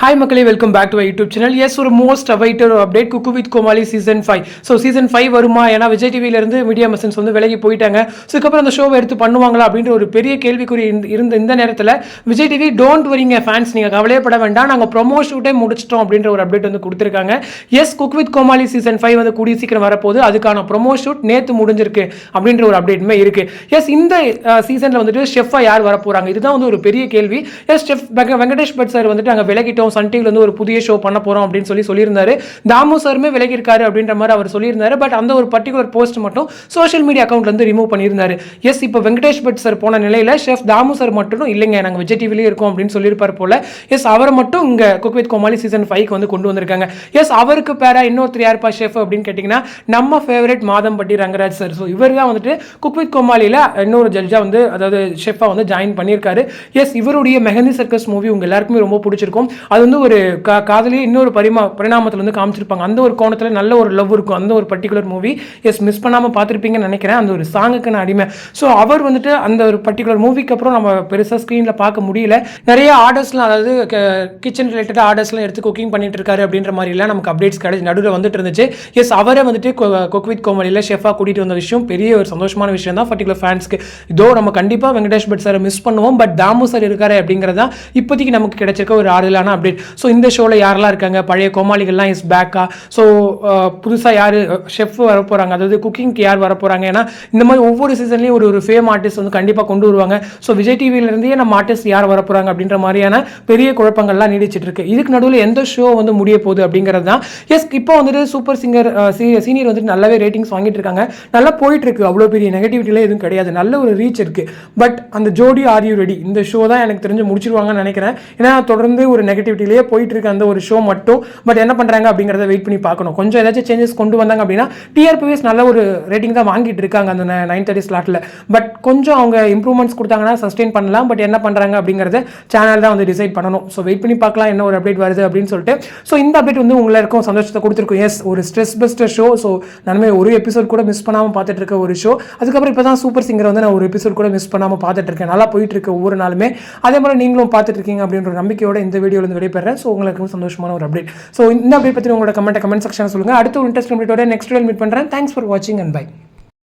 Hi மக்களே welcome back to YouTube channel yes ஒரு most awaited update cook with Comali season five so season five வருமா? ஏன்னா Vijay டிவியிலேருந்து media மெசன்ஸ் வந்து விலகி போயிட்டாங்க. ஸோ இதுக்கப்புறம் அந்த ஷோவை எடுத்து பண்ணுவாங்களா அப்படின்ற ஒரு பெரிய கேள்விக்குறி இருந்த- இந்த நேரத்தில் விஜய் டிவி டோன்ட் வரிங்க ஃபேன்ஸ் நீங்கள் கவலையப்பட வேண்டாம். நாங்கள் ப்ரொமோ ஷூட்டே முடிச்சிட்டோம் அப்படின்ற ஒரு அப்டேட் வந்து கொடுத்துருக்காங்க. Yes cook with Comali season five வந்து கூடிய சீக்கிரம் வரப்போகுது. அதுக்கான ப்ரொமோ ஷூட் நேற்று முடிஞ்சிருக்கு அப்படின்ற ஒரு அப்டேட்டுமே இருக்கு. எஸ் இந்த சீசனில் வந்துட்டு ஷெஃபாக யார் வர போகிறாங்க இதுதான் வந்து ஒரு பெரிய கேள்வி. Yes chef Venkatesh Bhat sir வந்துட்டு நாங்கள் விலகிட்டோம். சன் டிவியில் இருந்து ஒரு புதிய ஷோ பண்ண போகிறோம் அப்படின்னு சொல்லி சொல்லியிருந்தாரு. தாமு சாருமே விலகியிருக்காரு அப்படின்ற மாதிரி அவர் சொல்லியிருந்தாரு. பட் அந்த ஒரு பர்டிகுலர் போஸ்ட் மட்டும் சோஷியல் மீடியா அக்கௌண்ட்லேருந்து ரிமூவ் பண்ணியிருந்தாரு. எஸ் இப்போ வெங்கடேஷ் பட் சார் போன நிலையில் ஷெஃப் தாமு சார் மட்டும் இல்லைங்க நாங்கள் விஜய் டிவிலேயே இருக்கோம் அப்படின்னு சொல்லியிருப்பார் போல. எஸ் அவரை மட்டும் இங்கே குக் வித் கோமாளி சீசன் ஃபைவ்க்கு வந்து கொண்டு வந்திருக்காங்க. எஸ் அவருக்கு பேரா இன்னொருத்தர் யார்ப்பா ஷெஃப் அப்படின்னு கேட்டிங்கன்னா நம்ம favourite Madhampatty Rangaraj sir so இவர் தான் வந்துட்டு குக் வித் கோமாளியில் இன்னொரு ஜட்ஜாக வந்து அதாவது ஷெஃபாக வந்து ஜாயின் பண்ணியிருக்காரு. எஸ் இவருடைய மெஹந்தி சர்க்கஸ் மூவி உங்கள் எல்லாருக்குமே ரொம்ப பிடிச்சிருக்கும். அது அது வந்து ஒரு கா காதலியே இன்னொரு பரிமா பரிணாமத்தில் வந்து காமிச்சிருப்பாங்க. அந்த ஒரு கோணத்தில் நல்ல ஒரு லவ் இருக்கும். அந்த ஒரு பர்டிகுலர் மூவி எஸ் மிஸ் பண்ணாமல் பார்த்துருப்பீங்கன்னு நினைக்கிறேன். அந்த ஒரு சாங்குக்கு நான் அடிமை. ஸோ அவர் வந்துட்டு அந்த ஒரு பர்டிகுலர் மூவிக்கு அப்புறம் நம்ம பெருசாக ஸ்க்ரீனில் பார்க்க முடியல. நிறைய ஆர்டர்ஸ்லாம் அதாவது கிச்சன் ரிலேட்டட் ஆர்டர்ஸ்லாம் எடுத்து குக்கிங் பண்ணிட்டு இருக்காரு அப்படின்ற மாதிரிலாம் நமக்கு அப்டேட்ஸ் கிடைச்சி நடுவில் வந்துட்டு இருந்துச்சு. எஸ் அவரே வந்துட்டு குக் வித் கோமலியில் ஷெஃபாக கூட்டிகிட்டு வந்த விஷயம் பெரிய ஒரு சந்தோஷமான விஷயம் தான் பர்டிகுலர் ஃபேன்ஸ்க்கு இதோ நம்ம கண்டிப்பாக வெங்கடேஷ் பட் சாரை மிஸ் பண்ணுவோம். பட் தாமு சார் இருக்காரு அப்படிங்கிறதா இப்போதைக்கு நமக்கு கிடைச்சிருக்க ஒரு ஆறுதலான அப்டேட் ஸோ இந்த ஷோவில் யாரெல்லாம் இருக்காங்க? பழைய கோமாளிகள்லாம் இஸ் பேக்கா ஸோ புதுசாக யார் ஷெஃப் வர போகிறாங்க அதாவது குக்கிங்க்கு யார் வர போகிறாங்க ஏன்னா இந்த மாதிரி ஒவ்வொரு சீசன்லேயும் ஒரு ஒரு ஃபேம் ஆர்டிஸ்ட் வந்து கண்டிப்பாக கொண்டு வருவாங்க. ஸோ விஜய் டிவியிலேருந்தே நம்ம ஆர்டிஸ்ட் யார் வர போகிறாங்க அப்படின்ற மாதிரியான பெரிய குழப்பங்கள்லாம் நீடிச்சிட்டு இருக்கு இதுக்கு நடுவில் எந்த ஷோ வந்து முடிய போகுது அப்படிங்கிறது தான். எஸ் இப்போ வந்துட்டு சூப்பர் சிங்கர் சீனியர் வந்துட்டு நல்லாவே ரேட்டிங்ஸ் வாங்கிட்டு இருக்காங்க. நல்லா போயிட்டு இருக்கு அவ்வளோ பெரிய நெகட்டிவிட்டிலாம் எதுவும் கிடையாது. நல்ல ஒரு ரீச் இருக்கு. பட் அந்த ஜோடி ஆர் யூ ரெடி இந்த ஷோ தான் எனக்கு தெரிஞ்சு முடிச்சிருவாங்கன்னு நினைக்கிறேன். ஏன்னா தொடர்ந்து ஒரு நெகட்டிவ் நெகட்டிவிட்டிலேயே போயிட்டு இருக்க அந்த ஒரு ஷோ மட்டும். பட் என்ன பண்ணுறாங்க அப்படிங்கிறத வெயிட் பண்ணி பார்க்கணும். கொஞ்சம் ஏதாச்சும் சேஞ்சஸ் கொண்டு வந்தாங்க அப்படின்னா டிஆர்பிஎஸ் நல்ல ஒரு ரேட்டிங் தான் வாங்கிட்டு இருக்காங்க அந்த நைன் தேர்ட்டி ஸ்லாட்டில் பட் கொஞ்சம் அவங்க இம்ப்ரூவ்மெண்ட்ஸ் கொடுத்தாங்கன்னா சஸ்டெயின் பண்ணலாம். பட் என்ன பண்ணுறாங்க அப்படிங்கிறத சேனல் தான் வந்து டிசைட் பண்ணணும். ஸோ வெயிட் பண்ணி பார்க்கலாம் என்ன ஒரு அப்டேட் வருது அப்படின்னு சொல்லிட்டு. ஸோ இந்த அப்டேட் வந்து உங்களுக்கும் சந்தோஷத்தை கொடுத்துருக்கும். எஸ் ஒரு ஸ்ட்ரெஸ் பெஸ்ட் ஷோ ஸோ நானுமே ஒரு எபிசோட் கூட மிஸ் பண்ணாமல் பார்த்துட்டு இருக்க ஒரு ஷோ அதுக்கப்புறம் இப்போ தான் சூப்பர் சிங்கர் வந்து நான் ஒரு எபிசோட் கூட மிஸ் பண்ணாமல் பார்த்துட்டு இருக்கேன். நல்லா போயிட்டு இருக்க ஒவ்வொரு நாளுமே. அதே மாதிரி நீங்களும் பார்த்துட்டு இருக்கீங்க அப்படின்ற நம்பிக்கையோட இந்த வீடியோவில் இருந்து விடைபெறேன். ஸோ உங்களுக்கு சந்தோஷமான ஒரு அப்டேட் ஸோ இந்த அப்டேட் பற்றி உங்களோட கமெண்ட் கமெண்ட் செக்ஷன் சொல்லுங்கள் அடுத்த ஒரு இன்ட்ரெஸ்ட் அப்டேட்டோட நெக்ஸ்ட் மீட் பண்ணுறேன் தேங்க்ஸ் ஃபார் வாட்சிங் அண்ட் பை